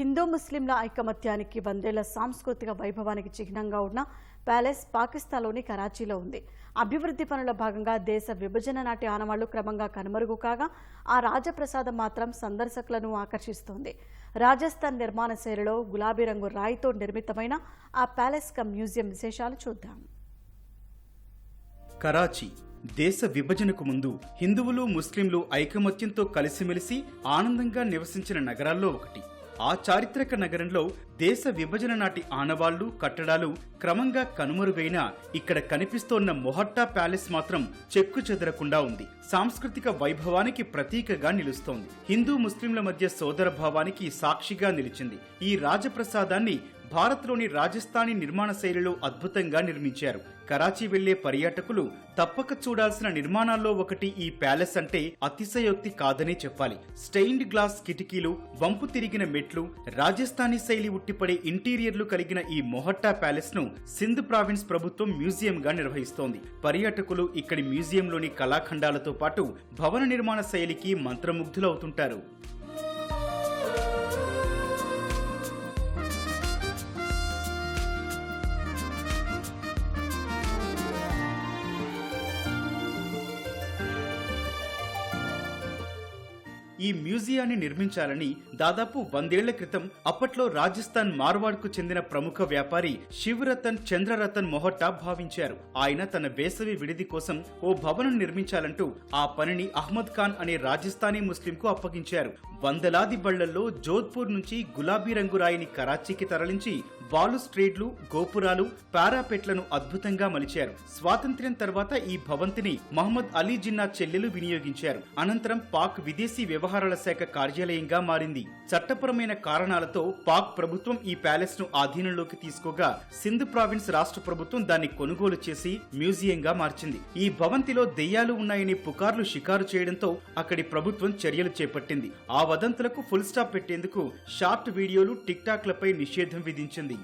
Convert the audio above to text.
హిందూ ముస్లింల ఐకమత్యానికి వందేళ్ళ సాంస్కృతిక వైభవానికి చిహ్నంగా ఉన్న ప్యాలెస్ పాకిస్తాన్లోని కరాచీలో ఉంది. అభివృద్ధి పనుల భాగంగా దేశ విభజన నాటి ఆనవాళ్ళు క్రమంగా కనుమరుగు కాగా ఆ రాజప్రసాదం మాత్రం సందర్శకులను ఆకర్షిస్తోంది. రాజస్థాన్ నిర్మాణ శైలిలో గులాబీ రంగు రాయితో నిర్మితమైన ఆ ప్యాలెస్ కమ్ మ్యూజియం విశేషాలు చూద్దాం. కరాచీ దేశ విభజనకు ముందు హిందువులు ముస్లింలు ఐకమత్యంతో కలిసిమెలిసి ఆనందంగా నివసించిన నగరాల్లో ఒకటి. ఆ చారిత్రక నగరంలో దేశ విభజన నాటి ఆనవాళ్ళు కట్టడాలు క్రమంగా కనుమరుగైనా ఇక్కడ కనిపిస్తోన్న మొహట్టా ప్యాలెస్ మాత్రం చెక్కు చెదరకుండా ఉంది. సాంస్కృతిక వైభవానికి ప్రతీకగా నిలుస్తోంది. హిందూ ముస్లింల మధ్య సోదర భావానికి సాక్షిగా నిలిచింది. ఈ రాజప్రసాదాన్ని భారత్లోని రాజస్థానీ నిర్మాణ శైలిలో అద్భుతంగా నిర్మించారు. కరాచీ వెళ్ళే పర్యాటకులు తప్పక చూడాల్సిన నిర్మాణాల్లో ఒకటి ఈ ప్యాలెస్ అంటే అతిశయోక్తి కాదనే చెప్పాలి. స్టెయిన్డ్ గ్లాస్ కిటికీలు వంపు తిరిగిన మెట్లు రాజస్థానీ శైలి ఉట్టిపడే ఇంటీరియర్లు కలిగిన ఈ మొహట్టా ప్యాలెస్ను సింధ్ ప్రావిన్స్ ప్రభుత్వం మ్యూజియం గా నిర్వహిస్తోంది. పర్యాటకులు ఇక్కడి మ్యూజియంలోని కళాఖండాలతో పాటు భవన నిర్మాణ శైలికి మంత్రముగ్ధులవుతుంటారు. ఈ మ్యూజియాన్ని నిర్మించాలని దాదాపు వందేళ్ళ క్రితం అప్పట్లో రాజస్థాన్ మార్వాడ్కు చెందిన ప్రముఖ వ్యాపారి శివరతన్ చంద్రరతన్ మొహట్టా భావించారు. ఆయన తన వేసవి విడిది కోసం ఓ భవనం నిర్మించాలంటూ ఆ పనిని అహ్మద్ ఖాన్ అనే రాజస్థానీ ముస్లింకు అప్పగించారు. వందలాది బళ్ళల్లో జోధ్పూర్ నుంచి గులాబీ రంగు రాయిని కరాచీకి తరలించి బాలుస్ట్రేడ్లు గోపురాలు పారాపెట్లను అద్భుతంగా మలిచారు. స్వాతంత్ర్యం తర్వాత ఈ భవంతిని మహమ్మద్ అలీ జిన్నా చెల్లెలు వినియోగించారు. అనంతరం పాక్ విదేశీ వ్యవహారాల శాఖ కార్యాలయంగా మారింది. చట్టపరమైన కారణాలతో పాక్ ప్రభుత్వం ఈ ప్యాలెస్ను ఆధీనంలోకి తీసుకోగా సింధ్ ప్రావిన్స్ రాష్ట్ర ప్రభుత్వం దాన్ని కొనుగోలు చేసి మ్యూజియంగా మార్చింది. ఈ భవంతిలో దెయ్యాలు ఉన్నాయని పుకార్లు షికారు చేయడంతో అక్కడి ప్రభుత్వం చర్యలు చేపట్టింది. ఆ వదంతులకు ఫుల్ స్టాప్ పెట్టేందుకు షార్ట్ వీడియోలు టిక్ టాక్లపై నిషేధం విధించింది.